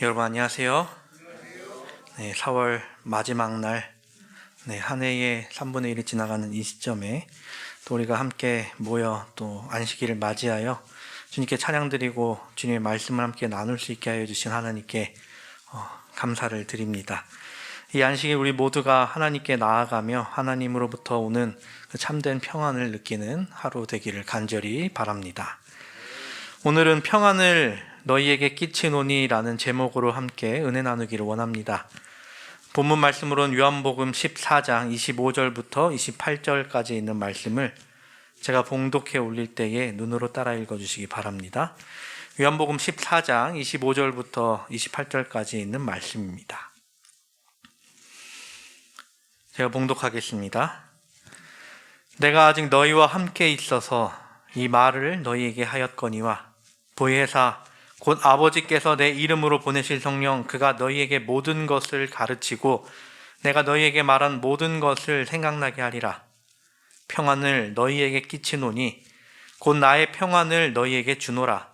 여러분 안녕하세요. 네, 4월 마지막 날, 네, 한 해의 3분의 1이 지나가는 이 시점에 또 우리가 함께 모여 또 안식일을 맞이하여 주님께 찬양드리고 주님의 말씀을 함께 나눌 수 있게 하여 주신 하나님께 어, 감사를 드립니다. 이 안식일 우리 모두가 하나님께 나아가며 하나님으로부터 오는 그 참된 평안을 느끼는 하루 되기를 간절히 바랍니다. 오늘은 평안을 너희에게 끼치노니라는 제목으로 함께 은혜 나누기를 원합니다. 본문 말씀으로는 요한복음 14장 25절부터 28절까지 있는 말씀을 제가 봉독해 올릴 때에 눈으로 따라 읽어 주시기 바랍니다. 요한복음 14장 25절부터 28절까지 있는 말씀입니다. 제가 봉독하겠습니다. 내가 아직 너희와 함께 있어서 이 말을 너희에게 하였거니와 보혜사 곧 아버지께서 내 이름으로 보내실 성령 그가 너희에게 모든 것을 가르치고 내가 너희에게 말한 모든 것을 생각나게 하리라. 평안을 너희에게 끼치노니 곧 나의 평안을 너희에게 주노라.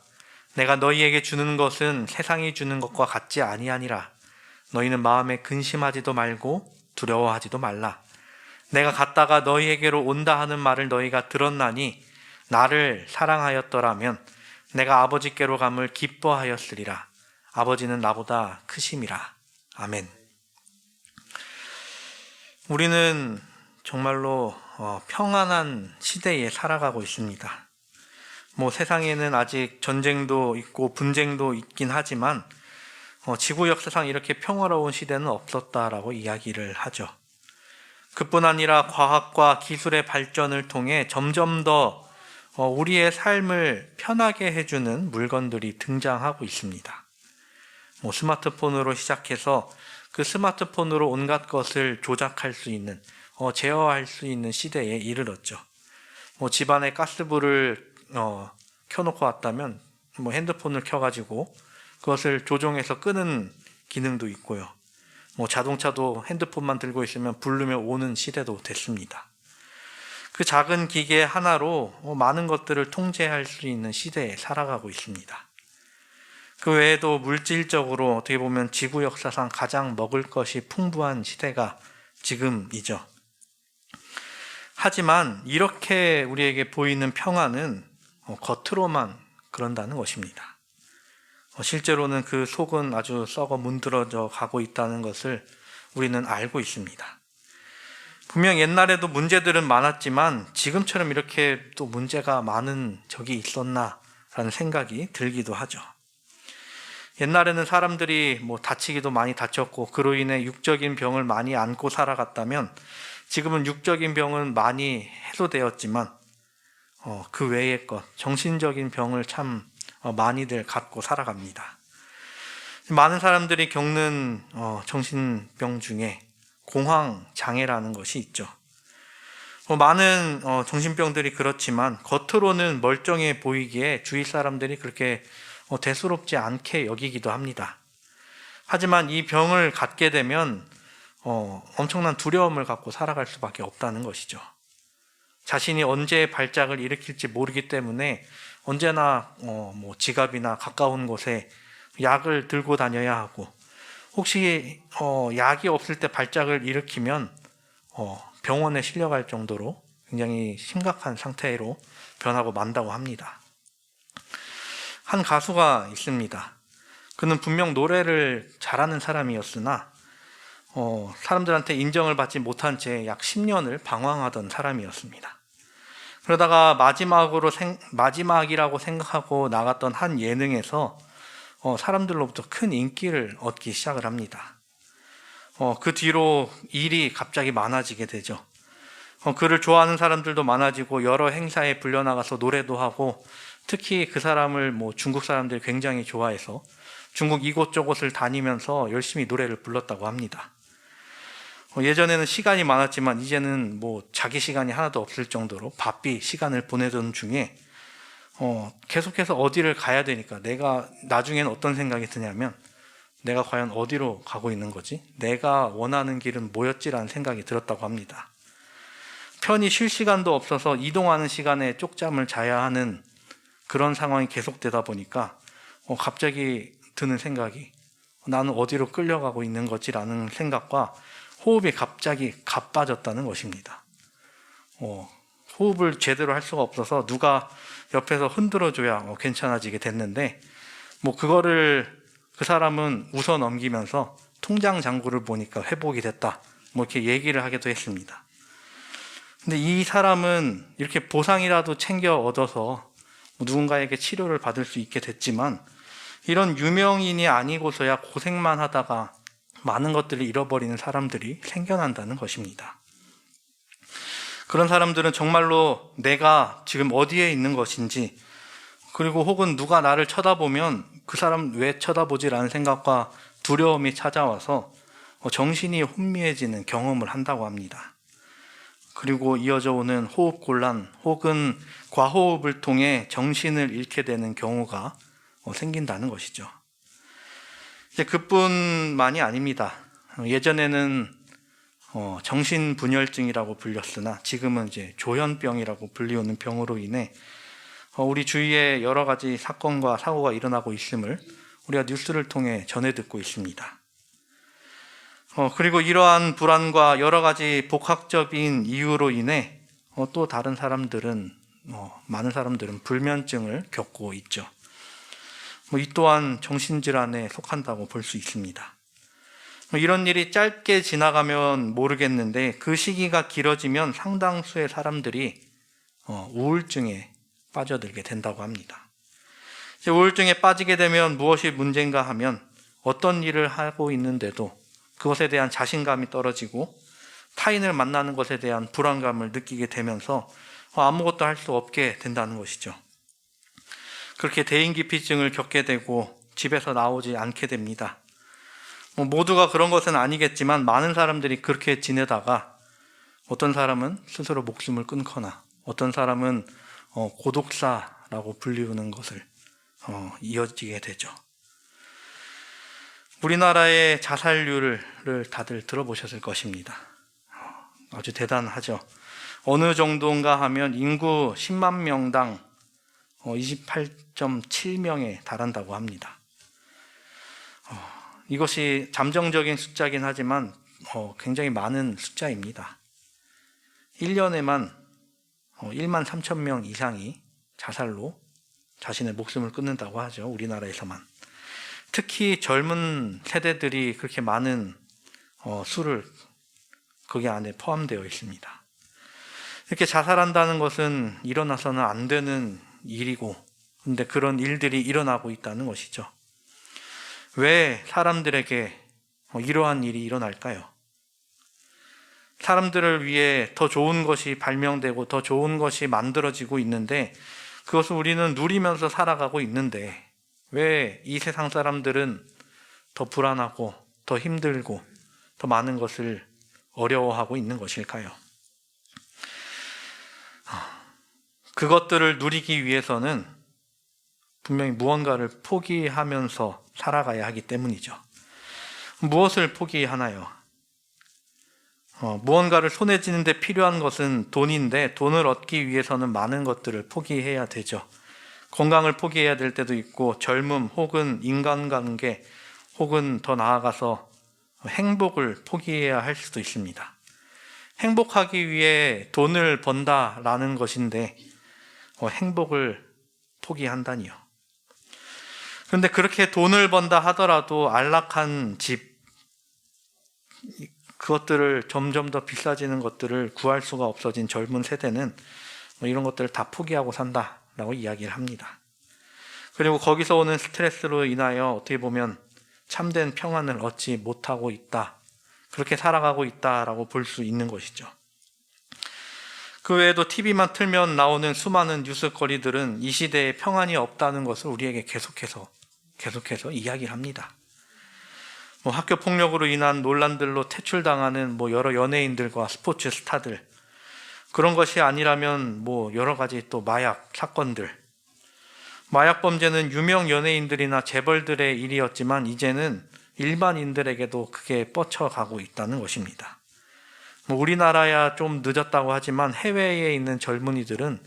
내가 너희에게 주는 것은 세상이 주는 것과 같지 아니하니라. 너희는 마음에 근심하지도 말고 두려워하지도 말라. 내가 갔다가 너희에게로 온다 하는 말을 너희가 들었나니 나를 사랑하였더라면 내가 아버지께로 감을 기뻐하였으리라. 아버지는 나보다 크심이라. 아멘. 우리는 정말로 어, 평안한 시대에 살아가고 있습니다. 뭐 세상에는 아직 전쟁도 있고 분쟁도 있긴 하지만 어, 지구 역사상 이렇게 평화로운 시대는 없었다라고 이야기를 하죠. 그뿐 아니라 과학과 기술의 발전을 통해 점점 더 어, 우리의 삶을 편하게 해주는 물건들이 등장하고 있습니다. 뭐 스마트폰으로 시작해서 그 스마트폰으로 온갖 것을 조작할 수 있는, 어, 제어할 수 있는 시대에 이르렀죠. 뭐 집안에 가스불을 어, 켜놓고 왔다면 뭐 핸드폰을 켜가지고 그것을 조종해서 끄는 기능도 있고요. 뭐 자동차도 핸드폰만 들고 있으면 부르면 오는 시대도 됐습니다. 그 작은 기계 하나로 많은 것들을 통제할 수 있는 시대에 살아가고 있습니다. 그 외에도 물질적으로 어떻게 보면 지구 역사상 가장 먹을 것이 풍부한 시대가 지금이죠. 하지만 이렇게 우리에게 보이는 평화는 겉으로만 그런다는 것입니다. 실제로는 그 속은 아주 썩어 문드러져 가고 있다는 것을 우리는 알고 있습니다. 분명 옛날에도 문제들은 많았지만 지금처럼 이렇게 또 문제가 많은 적이 있었나라는 생각이 들기도 하죠. 옛날에는 사람들이 뭐 다치기도 많이 다쳤고 그로 인해 육적인 병을 많이 안고 살아갔다면 지금은 육적인 병은 많이 해소되었지만 어, 그 외의 것 정신적인 병을 참 어, 많이들 갖고 살아갑니다. 많은 사람들이 겪는 어, 정신병 중에 공황 장애라는 것이 있죠. 어, 많은 어, 정신병들이 그렇지만 겉으로는 멀쩡해 보이기에 주위 사람들이 그렇게 어, 대수롭지 않게 여기기도 합니다. 하지만 이 병을 갖게 되면 엄청난 두려움을 갖고 살아갈 수밖에 없다는 것이죠. 자신이 언제 발작을 일으킬지 모르기 때문에 언제나 뭐 지갑이나 가까운 곳에 약을 들고 다녀야 하고 혹시 어, 약이 없을 때 발작을 일으키면 어, 병원에 실려갈 정도로 굉장히 심각한 상태로 변하고 만다고 합니다. 한 가수가 있습니다. 그는 분명 노래를 잘하는 사람이었으나 어, 사람들한테 인정을 받지 못한 채 약 10년을 방황하던 사람이었습니다. 그러다가 마지막으로 생, 마지막이라고 생각하고 나갔던 한 예능에서 어, 사람들로부터 큰 인기를 얻기 시작을 합니다. 어, 그 뒤로 일이 갑자기 많아지게 되죠. 어, 그를 좋아하는 사람들도 많아지고 여러 행사에 불려나가서 노래도 하고 특히 그 사람을 뭐 중국 사람들이 굉장히 좋아해서 중국 이곳저곳을 다니면서 열심히 노래를 불렀다고 합니다. 어, 예전에는 시간이 많았지만 이제는 뭐 자기 시간이 하나도 없을 정도로 바삐 시간을 보내던 중에 어, 계속해서 어디를 가야 되니까 내가 나중에는 어떤 생각이 드냐면 내가 과연 어디로 가고 있는 거지? 내가 원하는 길은 뭐였지라는 생각이 들었다고 합니다. 편히 쉴 시간도 없어서 이동하는 시간에 쪽잠을 자야 하는 그런 상황이 계속되다 보니까 어, 갑자기 드는 생각이 나는 어디로 끌려가고 있는 거지라는 생각과 호흡이 갑자기 가빠졌다는 것입니다. 어, 호흡을 제대로 할 수가 없어서 누가 옆에서 흔들어줘야 어, 괜찮아지게 됐는데 뭐 그거를 그 사람은 웃어 넘기면서 통장 잔고를 보니까 회복이 됐다. 뭐 이렇게 얘기를 하기도 했습니다. 근데 이 사람은 이렇게 보상이라도 챙겨 얻어서 뭐 누군가에게 치료를 받을 수 있게 됐지만 이런 유명인이 아니고서야 고생만 하다가 많은 것들을 잃어버리는 사람들이 생겨난다는 것입니다. 그런 사람들은 정말로 내가 지금 어디에 있는 것인지 그리고 혹은 누가 나를 쳐다보면 그 사람 왜 쳐다보지라는 생각과 두려움이 찾아와서 정신이 혼미해지는 경험을 한다고 합니다. 그리고 이어져 오는 호흡 곤란 혹은 과호흡을 통해 정신을 잃게 되는 경우가 생긴다는 것이죠. 이제 그뿐만이 아닙니다. 예전에는 어, 정신분열증이라고 불렸으나 지금은 이제 조현병이라고 불리우는 병으로 인해 어, 우리 주위에 여러 가지 사건과 사고가 일어나고 있음을 우리가 뉴스를 통해 전해 듣고 있습니다. 어, 그리고 이러한 불안과 여러 가지 복합적인 이유로 인해 어, 또 다른 사람들은 어, 많은 사람들은 불면증을 겪고 있죠. 뭐 이 또한 정신질환에 속한다고 볼 수 있습니다. 뭐 이런 일이 짧게 지나가면 모르겠는데 그 시기가 길어지면 상당수의 사람들이 어, 우울증에 빠져들게 된다고 합니다. 우울증에 빠지게 되면 무엇이 문제인가 하면 어떤 일을 하고 있는데도 그것에 대한 자신감이 떨어지고 타인을 만나는 것에 대한 불안감을 느끼게 되면서 아무것도 할 수 없게 된다는 것이죠. 그렇게 대인기피증을 겪게 되고 집에서 나오지 않게 됩니다. 뭐 모두가 그런 것은 아니겠지만 많은 사람들이 그렇게 지내다가 어떤 사람은 스스로 목숨을 끊거나 어떤 사람은 어, 고독사라고 불리우는 것을 어, 이어지게 되죠. 우리나라의 자살률을 다들 들어보셨을 것입니다. 어, 아주 대단하죠. 어느 정도인가 하면 인구 10만 명당 28.7명에 달한다고 합니다. 이것이 잠정적인 숫자긴 하지만 굉장히 많은 숫자입니다. 1년에만 1만 3천 명 이상이 자살로 자신의 목숨을 끊는다고 하죠. 우리나라에서만. 특히 젊은 세대들이 그렇게 많은 어, 수를 거기 안에 포함되어 있습니다. 이렇게 자살한다는 것은 일어나서는 안 되는 일이고, 근데 그런 일들이 일어나고 있다는 것이죠. 왜 사람들에게 어, 이러한 일이 일어날까요? 사람들을 위해 더 좋은 것이 발명되고 더 좋은 것이 만들어지고 있는데 그것을 우리는 누리면서 살아가고 있는데 왜 이 세상 사람들은 더 불안하고 더 힘들고 더 많은 것을 어려워하고 있는 것일까요? 그것들을 누리기 위해서는 분명히 무언가를 포기하면서 살아가야 하기 때문이죠. 무엇을 포기하나요? 어, 무언가를 손에 쥐는데 필요한 것은 돈인데 돈을 얻기 위해서는 많은 것들을 포기해야 되죠. 건강을 포기해야 될 때도 있고 젊음 혹은 인간관계 혹은 더 나아가서 행복을 포기해야 할 수도 있습니다. 행복하기 위해 돈을 번다라는 것인데 어, 행복을 포기한다니요. 그런데 그렇게 돈을 번다 하더라도 안락한 집 그것들을 점점 더 비싸지는 것들을 구할 수가 없어진 젊은 세대는 뭐 이런 것들을 다 포기하고 산다라고 이야기를 합니다. 그리고 거기서 오는 스트레스로 인하여 어떻게 보면 참된 평안을 얻지 못하고 있다. 그렇게 살아가고 있다라고 볼 수 있는 것이죠. 그 외에도 TV만 틀면 나오는 수많은 뉴스거리들은 이 시대에 평안이 없다는 것을 우리에게 계속해서 계속해서 이야기를 합니다. 뭐 학교 폭력으로 인한 논란들로 퇴출당하는 뭐 여러 연예인들과 스포츠 스타들 그런 것이 아니라면 뭐 여러 가지 또 마약 사건들 마약 범죄는 유명 연예인들이나 재벌들의 일이었지만 이제는 일반인들에게도 그게 뻗쳐가고 있다는 것입니다. 뭐 우리나라야 좀 늦었다고 하지만 해외에 있는 젊은이들은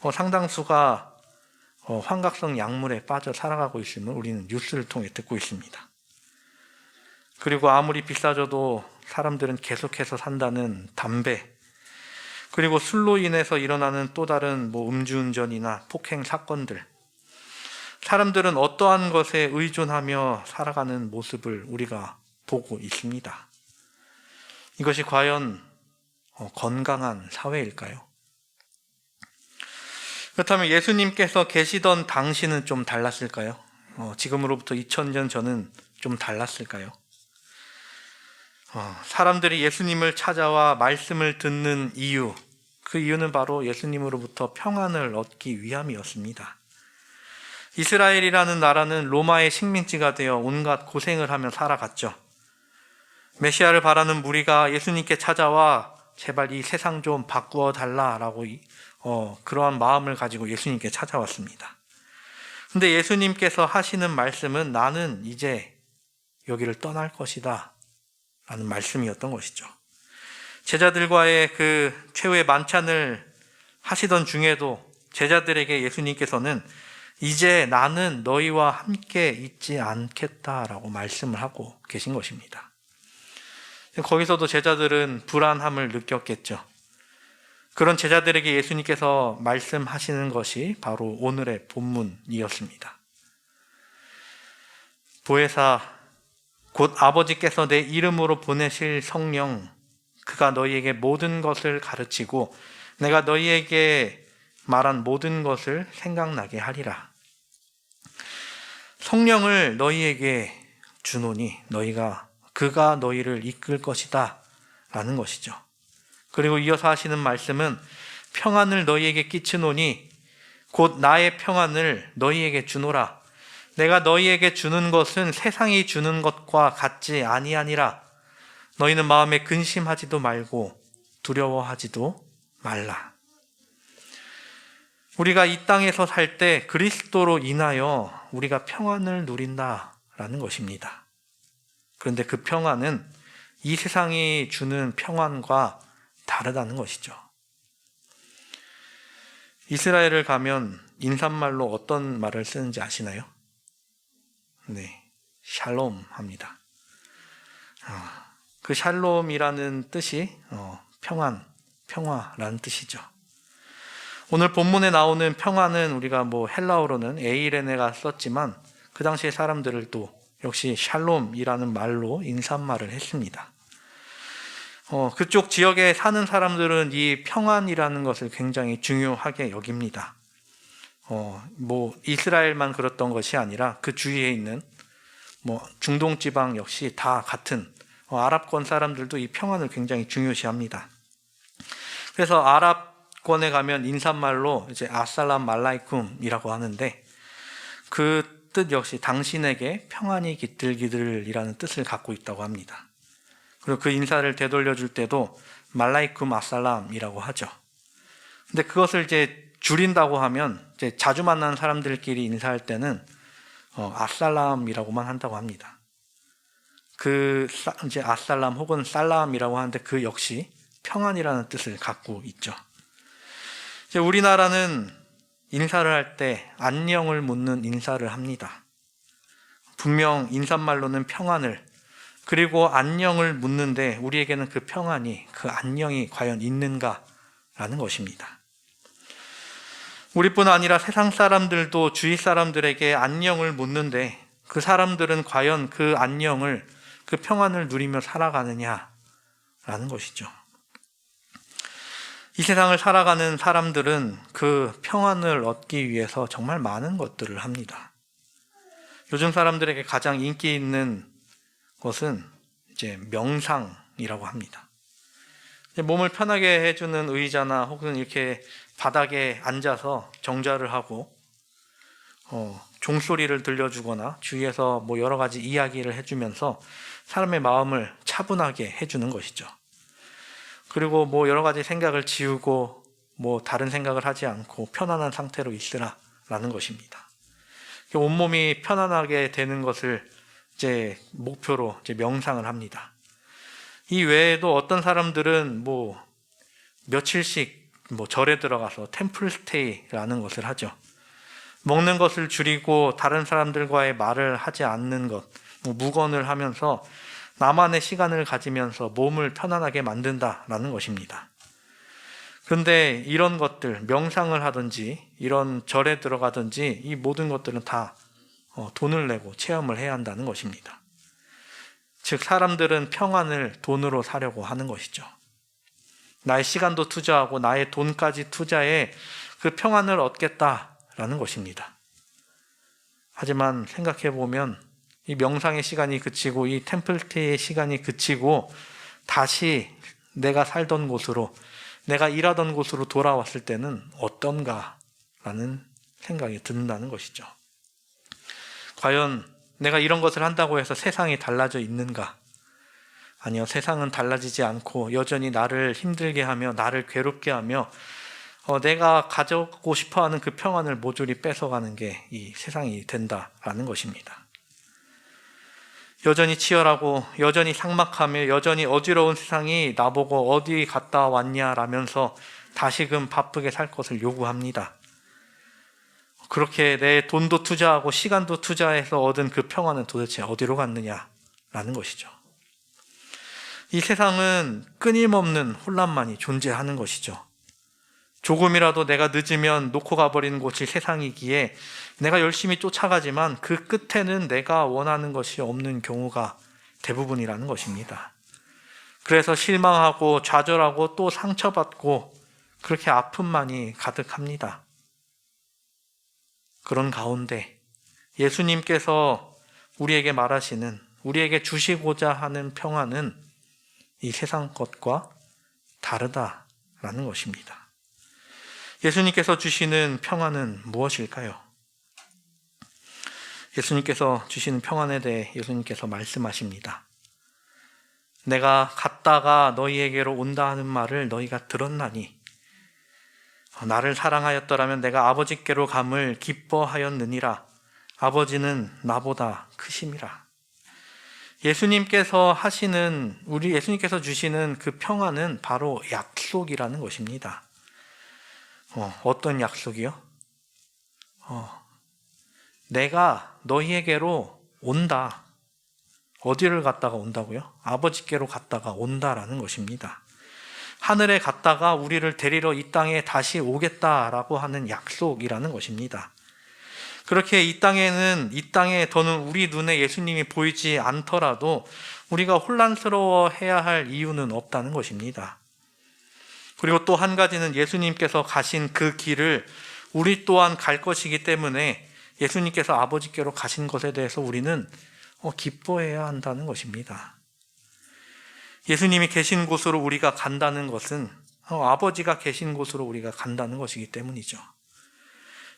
어 상당수가 어 환각성 약물에 빠져 살아가고 있음을 우리는 뉴스를 통해 듣고 있습니다. 그리고 아무리 비싸져도 사람들은 계속해서 산다는 담배, 그리고 술로 인해서 일어나는 또 다른 뭐 음주운전이나 폭행 사건들. 사람들은 어떠한 것에 의존하며 살아가는 모습을 우리가 보고 있습니다. 이것이 과연 어, 건강한 사회일까요? 그렇다면 예수님께서 계시던 당시는 좀 달랐을까요? 어, 지금으로부터 2000년 전은 좀 달랐을까요? 어, 사람들이 예수님을 찾아와 말씀을 듣는 이유, 그 이유는 바로 예수님으로부터 평안을 얻기 위함이었습니다. 이스라엘이라는 나라는 로마의 식민지가 되어 온갖 고생을 하며 살아갔죠. 메시아를 바라는 무리가 예수님께 찾아와 제발 이 세상 좀 바꾸어 달라라고 어, 그러한 마음을 가지고 예수님께 찾아왔습니다. 근데 예수님께서 하시는 말씀은 나는 이제 여기를 떠날 것이다. 라는 말씀이었던 것이죠. 제자들과의 그 최후의 만찬을 하시던 중에도 제자들에게 예수님께서는 이제 나는 너희와 함께 있지 않겠다라고 말씀을 하고 계신 것입니다. 거기서도 제자들은 불안함을 느꼈겠죠. 그런 제자들에게 예수님께서 말씀하시는 것이 바로 오늘의 본문이었습니다. 보혜사 곧 아버지께서 내 이름으로 보내실 성령 그가 너희에게 모든 것을 가르치고 내가 너희에게 말한 모든 것을 생각나게 하리라. 성령을 너희에게 주노니 너희가 그가 너희를 이끌 것이다 라는 것이죠. 그리고 이어서 하시는 말씀은 평안을 너희에게 끼치노니 곧 나의 평안을 너희에게 주노라. 내가 너희에게 주는 것은 세상이 주는 것과 같지 아니하니라. 너희는 마음에 근심하지도 말고 두려워하지도 말라. 우리가 이 땅에서 살 때 그리스도로 인하여 우리가 평안을 누린다라는 것입니다. 그런데 그 평안은 이 세상이 주는 평안과 다르다는 것이죠. 이스라엘을 가면 인사말로 어떤 말을 쓰는지 아시나요? 네, 샬롬 합니다. 어, 그 샬롬이라는 뜻이 어, 평안, 평화라는 뜻이죠. 오늘 본문에 나오는 평안은 우리가 뭐 헬라어로는 에이레네가 썼지만 그 당시의 사람들도 역시 샬롬이라는 말로 인사말을 했습니다. 어, 그쪽 지역에 사는 사람들은 이 평안이라는 것을 굉장히 중요하게 여깁니다. 어, 뭐 이스라엘만 그렇던 것이 아니라 그 주위에 있는 뭐 중동 지방 역시 다 같은 어, 아랍권 사람들도 이 평안을 굉장히 중요시합니다. 그래서 아랍권에 가면 인사말로 이제 아살람 말라이쿰이라고 하는데 그 뜻 역시 당신에게 평안이 깃들기들이라는 뜻을 갖고 있다고 합니다. 그리고 그 인사를 되돌려 줄 때도 말라이쿰 아살람이라고 하죠. 근데 그것을 이제 줄인다고 하면 이제 자주 만나는 사람들끼리 인사할 때는 어, 아살람이라고만 한다고 합니다. 그 이제 아살람 혹은 살람이라고 하는데 그 역시 평안이라는 뜻을 갖고 있죠. 이제 우리나라는 인사를 할 때 안녕을 묻는 인사를 합니다. 분명 인사말로는 평안을 그리고 안녕을 묻는데 우리에게는 그 평안이 그 안녕이 과연 있는가라는 것입니다. 우리뿐 아니라 세상 사람들도 주위 사람들에게 안녕을 묻는데 그 사람들은 과연 그 안녕을 그 평안을 누리며 살아가느냐라는 것이죠. 이 세상을 살아가는 사람들은 그 평안을 얻기 위해서 정말 많은 것들을 합니다. 요즘 사람들에게 가장 인기 있는 것은 이제 명상이라고 합니다. 몸을 편하게 해주는 의자나 혹은 이렇게 바닥에 앉아서 정자를 하고 어, 종소리를 들려주거나 주위에서 뭐 여러 가지 이야기를 해주면서 사람의 마음을 차분하게 해주는 것이죠. 그리고 뭐 여러 가지 생각을 지우고 뭐 다른 생각을 하지 않고 편안한 상태로 있으라라는 것입니다. 온몸이 편안하게 되는 것을 이제 목표로 이제 명상을 합니다. 이 외에도 어떤 사람들은 뭐 며칠씩 뭐 절에 들어가서 템플 스테이라는 것을 하죠. 먹는 것을 줄이고 다른 사람들과의 말을 하지 않는 것, 뭐 묵언을 하면서 나만의 시간을 가지면서 몸을 편안하게 만든다라는 것입니다. 그런데 이런 것들, 명상을 하든지 이런 절에 들어가든지 이 모든 것들은 다 어, 돈을 내고 체험을 해야 한다는 것입니다. 즉, 사람들은 평안을 돈으로 사려고 하는 것이죠. 나의 시간도 투자하고 나의 돈까지 투자해 그 평안을 얻겠다라는 것입니다. 하지만 생각해 보면 이 명상의 시간이 그치고 이 템플테의 시간이 그치고 다시 내가 살던 곳으로 내가 일하던 곳으로 돌아왔을 때는 어떤가라는 생각이 든다는 것이죠. 과연 내가 이런 것을 한다고 해서 세상이 달라져 있는가? 아니요, 세상은 달라지지 않고 여전히 나를 힘들게 하며 나를 괴롭게 하며 어, 내가 가져고 싶어 하는 그 평안을 모조리 뺏어가는 게 이 세상이 된다라는 것입니다. 여전히 치열하고 여전히 삭막하며 여전히 어지러운 세상이 나보고 어디 갔다 왔냐라면서 다시금 바쁘게 살 것을 요구합니다. 그렇게 내 돈도 투자하고 시간도 투자해서 얻은 그 평안은 도대체 어디로 갔느냐라는 것이죠. 이 세상은 끊임없는 혼란만이 존재하는 것이죠. 조금이라도 내가 늦으면 놓고 가버리는 곳이 세상이기에 내가 열심히 쫓아가지만 그 끝에는 내가 원하는 것이 없는 경우가 대부분이라는 것입니다. 그래서 실망하고 좌절하고 또 상처받고 그렇게 아픔만이 가득합니다. 그런 가운데 예수님께서 우리에게 말하시는 우리에게 주시고자 하는 평안은 이 세상 것과 다르다라는 것입니다. 예수님께서 주시는 평안은 무엇일까요? 예수님께서 주시는 평안에 대해 예수님께서 말씀하십니다. 내가 갔다가 너희에게로 온다 하는 말을 너희가 들었나니 나를 사랑하였더라면 내가 아버지께로 감을 기뻐하였느니라 아버지는 나보다 크심이라 예수님께서 하시는 우리 예수님께서 주시는 그 평안은 바로 약속이라는 것입니다. 어, 떤 약속이요? 어, 내가 너희에게로 온다. 어디를 갔다가 온다고요? 아버지께로 갔다가 온다라는 것입니다. 하늘에 갔다가 우리를 데리러 이 땅에 다시 오겠다라고 하는 약속이라는 것입니다. 그렇게 이 땅에는 이 땅에 더는 우리 눈에 예수님이 보이지 않더라도 우리가 혼란스러워 해야 할 이유는 없다는 것입니다. 그리고 또 한 가지는 예수님께서 가신 그 길을 우리 또한 갈 것이기 때문에 예수님께서 아버지께로 가신 것에 대해서 우리는 어, 기뻐해야 한다는 것입니다. 예수님이 계신 곳으로 우리가 간다는 것은 어, 아버지가 계신 곳으로 우리가 간다는 것이기 때문이죠.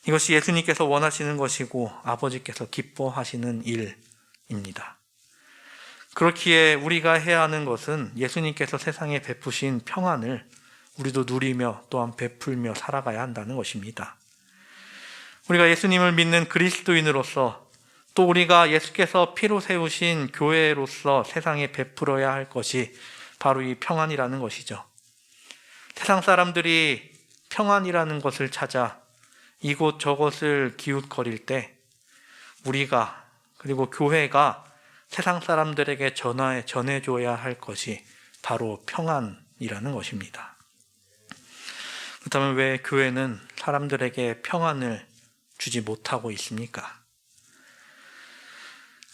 이것이 예수님께서 원하시는 것이고 아버지께서 기뻐하시는 일입니다. 그렇기에 우리가 해야 하는 것은 예수님께서 세상에 베푸신 평안을 우리도 누리며 또한 베풀며 살아가야 한다는 것입니다. 우리가 예수님을 믿는 그리스도인으로서 또 우리가 예수께서 피로 세우신 교회로서 세상에 베풀어야 할 것이 바로 이 평안이라는 것이죠. 세상 사람들이 평안이라는 것을 찾아 이곳 저곳을 기웃거릴 때 우리가 그리고 교회가 세상 사람들에게 전화해 전해줘야 할 것이 바로 평안이라는 것입니다. 그렇다면 왜 교회는 사람들에게 평안을 주지 못하고 있습니까?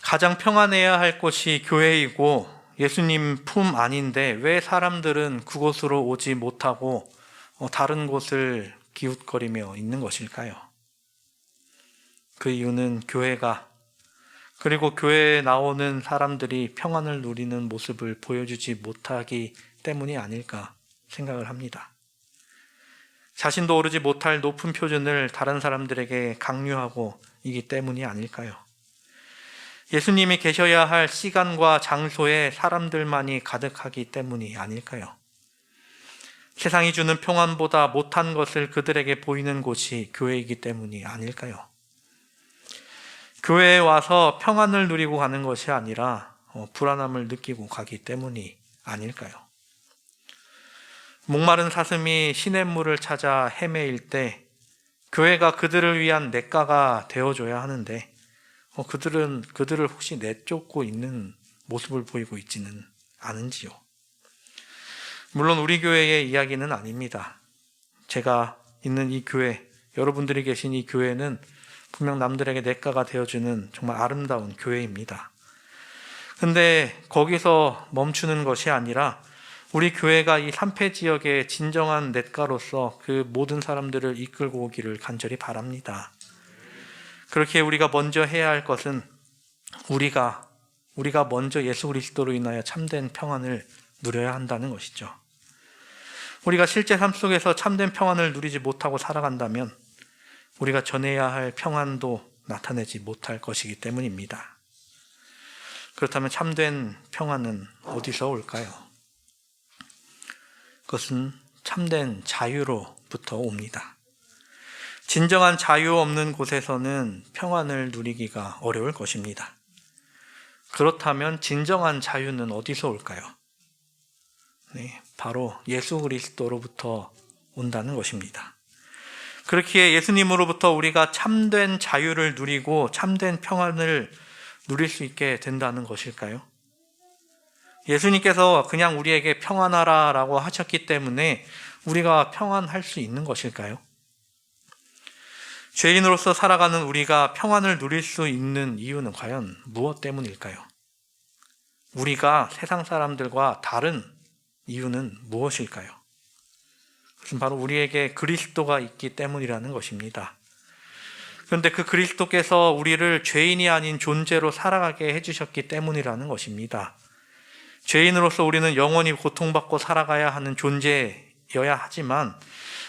가장 평안해야 할 곳이 교회이고 예수님 품 아닌데 왜 사람들은 그곳으로 오지 못하고 어, 다른 곳을 기웃거리며 있는 것일까요? 그 이유는 교회가 그리고 교회에 나오는 사람들이 평안을 누리는 모습을 보여주지 못하기 때문이 아닐까 생각을 합니다. 자신도 오르지 못할 높은 표준을 다른 사람들에게 강요하고 이기 때문이 아닐까요? 예수님이 계셔야 할 시간과 장소에 사람들만이 가득하기 때문이 아닐까요? 세상이 주는 평안보다 못한 것을 그들에게 보이는 곳이 교회이기 때문이 아닐까요? 교회에 와서 평안을 누리고 가는 것이 아니라 어, 불안함을 느끼고 가기 때문이 아닐까요? 목마른 사슴이 시냇물을 찾아 헤매일 때 교회가 그들을 위한 냇가가 되어줘야 하는데 어, 그들은 그들을 혹시 내쫓고 있는 모습을 보이고 있지는 않은지요. 물론 우리 교회의 이야기는 아닙니다. 제가 있는 이 교회, 여러분들이 계신 이 교회는 분명 남들에게 내가가 되어주는 정말 아름다운 교회입니다. 근데 거기서 멈추는 것이 아니라 우리 교회가 이 삼패 지역의 진정한 냇가로서 그 모든 사람들을 이끌고 오기를 간절히 바랍니다. 그렇게 우리가 먼저 해야 할 것은 우리가 우리가 먼저 예수 그리스도로 인하여 참된 평안을 누려야 한다는 것이죠. 우리가 실제 삶 속에서 참된 평안을 누리지 못하고 살아간다면 우리가 전해야 할 평안도 나타내지 못할 것이기 때문입니다. 그렇다면 참된 평안은 어디서 올까요? 그것은 참된 자유로부터 옵니다. 진정한 자유 없는 곳에서는 평안을 누리기가 어려울 것입니다. 그렇다면 진정한 자유는 어디서 올까요? 네, 바로 예수 그리스도로부터 온다는 것입니다. 그렇기에 예수님으로부터 우리가 참된 자유를 누리고 참된 평안을 누릴 수 있게 된다는 것일까요? 예수님께서 그냥 우리에게 평안하라 라고 하셨기 때문에 우리가 평안할 수 있는 것일까요? 죄인으로서 살아가는 우리가 평안을 누릴 수 있는 이유는 과연 무엇 때문일까요? 우리가 세상 사람들과 다른 이유는 무엇일까요? 그것은 바로 우리에게 그리스도가 있기 때문이라는 것입니다. 그런데 그 그리스도께서 우리를 죄인이 아닌 존재로 살아가게 해주셨기 때문이라는 것입니다. 죄인으로서 우리는 영원히 고통받고 살아가야 하는 존재여야 하지만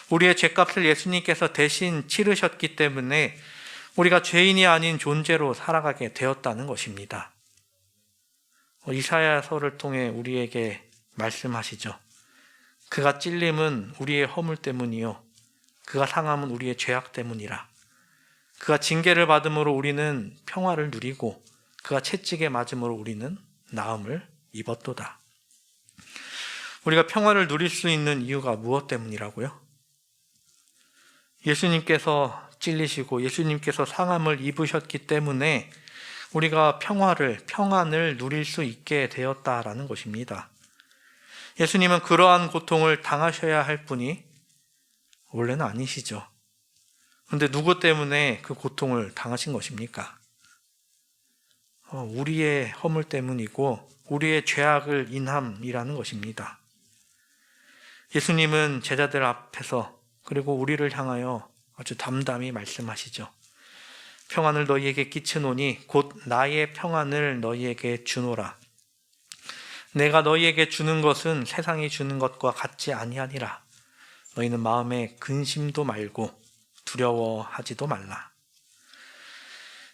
우리의 죄값을 예수님께서 대신 치르셨기 때문에 우리가 죄인이 아닌 존재로 살아가게 되었다는 것입니다. 이사야서를 통해 우리에게 말씀하시죠. 그가 찔림은 우리의 허물 때문이요. 그가 상함은 우리의 죄악 때문이라. 그가 징계를 받음으로 우리는 평화를 누리고 그가 채찍에 맞음으로 우리는 나음을 입었도다. 우리가 평화를 누릴 수 있는 이유가 무엇 때문이라고요? 예수님께서 찔리시고 예수님께서 상함을 입으셨기 때문에 우리가 평화를, 평안을 누릴 수 있게 되었다라는 것입니다. 예수님은 그러한 고통을 당하셔야 할 분이 원래는 아니시죠. 그런데 누구 때문에 그 고통을 당하신 것입니까? 어, 우리의 허물 때문이고 우리의 죄악을 인함이라는 것입니다. 예수님은 제자들 앞에서 그리고 우리를 향하여 아주 담담히 말씀하시죠. 평안을 너희에게 끼치노니 곧 나의 평안을 너희에게 주노라. 내가 너희에게 주는 것은 세상이 주는 것과 같지 아니하니라. 너희는 마음에 근심도 말고 두려워하지도 말라.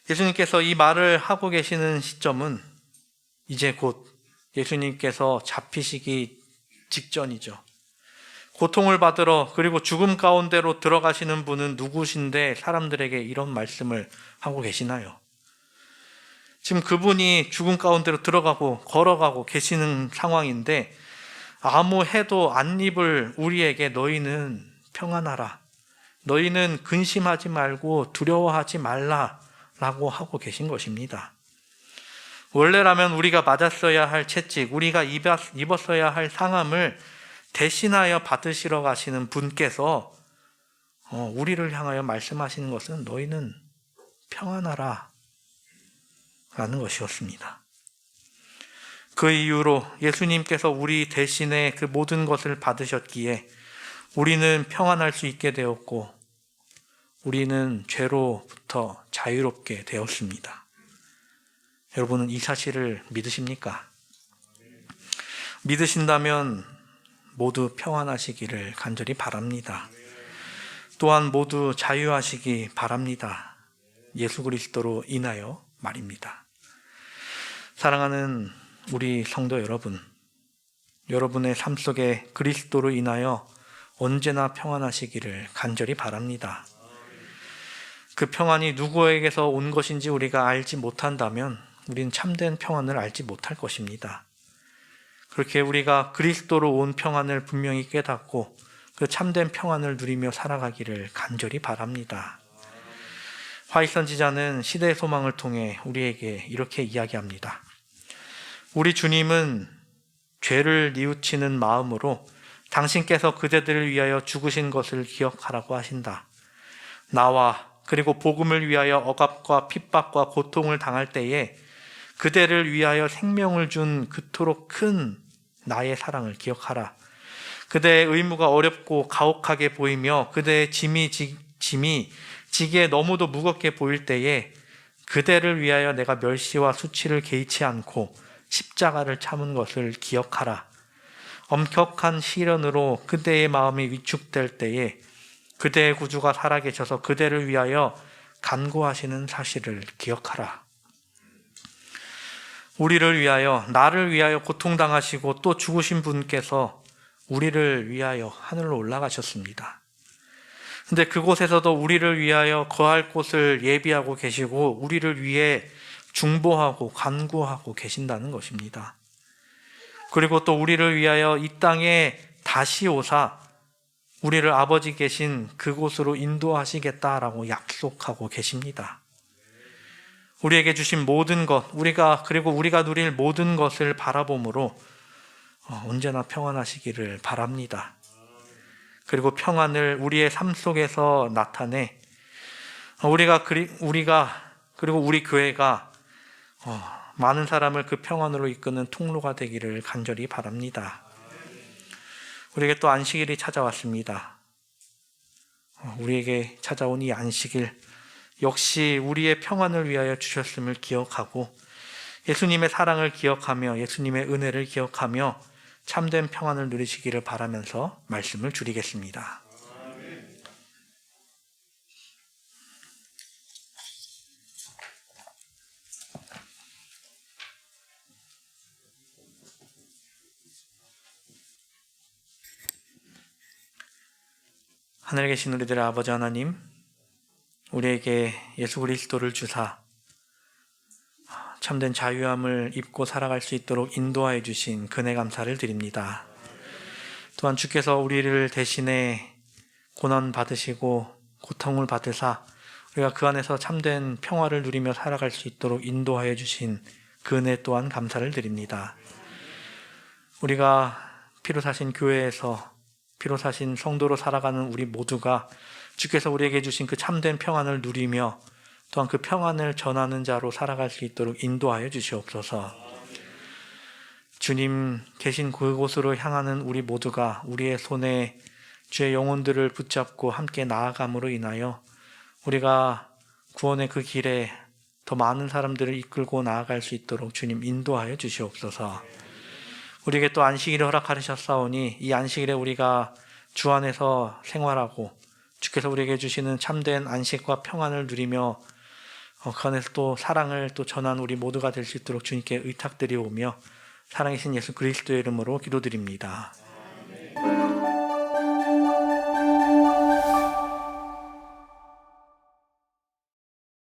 예수님께서 이 말을 하고 계시는 시점은 이제 곧 예수님께서 잡히시기 직전이죠. 고통을 받으러 그리고 죽음 가운데로 들어가시는 분은 누구신데 사람들에게 이런 말씀을 하고 계시나요? 지금 그분이 죽음 가운데로 들어가고 걸어가고 계시는 상황인데 아무 해도 안 입을 우리에게 너희는 평안하라. 너희는 근심하지 말고 두려워하지 말라 라고 하고 계신 것입니다. 원래라면 우리가 맞았어야 할 채찍, 우리가 입었어야 할 상함을 대신하여 받으시러 가시는 분께서 어, 우리를 향하여 말씀하시는 것은 너희는 평안하라 라는 것이었습니다. 그 이유로 예수님께서 우리 대신에 그 모든 것을 받으셨기에 우리는 평안할 수 있게 되었고 우리는 죄로부터 자유롭게 되었습니다. 여러분은 이 사실을 믿으십니까? 믿으신다면 모두 평안하시기를 간절히 바랍니다. 또한 모두 자유하시기 바랍니다. 예수 그리스도로 인하여 말입니다. 사랑하는 우리 성도 여러분, 여러분의 삶 속에 그리스도로 인하여 언제나 평안하시기를 간절히 바랍니다. 그 평안이 누구에게서 온 것인지 우리가 알지 못한다면 우리는 참된 평안을 알지 못할 것입니다. 그렇게 우리가 그리스도로 온 평안을 분명히 깨닫고 그 참된 평안을 누리며 살아가기를 간절히 바랍니다. 화이선 지자는 시대의 소망을 통해 우리에게 이렇게 이야기합니다. 우리 주님은 죄를 뉘우치는 마음으로 당신께서 그대들을 위하여 죽으신 것을 기억하라고 하신다. 나와 그리고 복음을 위하여 억압과 핍박과 고통을 당할 때에 그대를 위하여 생명을 준 그토록 큰 나의 사랑을 기억하라. 그대의 의무가 어렵고 가혹하게 보이며 그대의 짐이, 지, 짐이 지기에 너무도 무겁게 보일 때에 그대를 위하여 내가 멸시와 수치를 개의치 않고 십자가를 참은 것을 기억하라. 엄격한 시련으로 그대의 마음이 위축될 때에 그대의 구주가 살아계셔서 그대를 위하여 간구하시는 사실을 기억하라. 우리를 위하여, 나를 위하여 고통당하시고 또 죽으신 분께서 우리를 위하여 하늘로 올라가셨습니다. 근데 그곳에서도 우리를 위하여 거할 곳을 예비하고 계시고 우리를 위해 중보하고 간구하고 계신다는 것입니다. 그리고 또 우리를 위하여 이 땅에 다시 오사 우리를 아버지 계신 그곳으로 인도하시겠다라고 약속하고 계십니다. 우리에게 주신 모든 것, 우리가 그리고 우리가 누릴 모든 것을 바라봄으로 어, 언제나 평안하시기를 바랍니다. 그리고 평안을 우리의 삶 속에서 나타내 어, 우리가 그리, 우리가 그리고 우리 교회가 어, 많은 사람을 그 평안으로 이끄는 통로가 되기를 간절히 바랍니다. 우리에게 또 안식일이 찾아왔습니다. 어, 우리에게 찾아온 이 안식일 역시 우리의 평안을 위하여 주셨음을 기억하고 예수님의 사랑을 기억하며 예수님의 은혜를 기억하며 참된 평안을 누리시기를 바라면서 말씀을 줄이겠습니다. 하늘에 계신 우리들의 아버지 하나님, 우리에게 예수 그리스도를 주사 참된 자유함을 입고 살아갈 수 있도록 인도하여 주신 근혜 감사를 드립니다. 또한 주께서 우리를 대신에 고난 받으시고 고통을 받으사 우리가 그 안에서 참된 평화를 누리며 살아갈 수 있도록 인도하여 주신 그 은혜 또한 감사를 드립니다. 우리가 피로 사신 교회에서 피로 사신 성도로 살아가는 우리 모두가 주께서 우리에게 주신 그 참된 평안을 누리며 또한 그 평안을 전하는 자로 살아갈 수 있도록 인도하여 주시옵소서. 주님 계신 그곳으로 향하는 우리 모두가 우리의 손에 주의 영혼들을 붙잡고 함께 나아감으로 인하여 우리가 구원의 그 길에 더 많은 사람들을 이끌고 나아갈 수 있도록 주님 인도하여 주시옵소서. 우리에게 또 안식일을 허락하셨사오니 이 안식일에 우리가 주 안에서 생활하고 주께서 우리에게 주시는 참된 안식과 평안을 누리며 어, 그 안에서 또 사랑을 또 전한 우리 모두가 될 수 있도록 주님께 의탁드리오며 사랑이신 예수 그리스도의 이름으로 기도드립니다.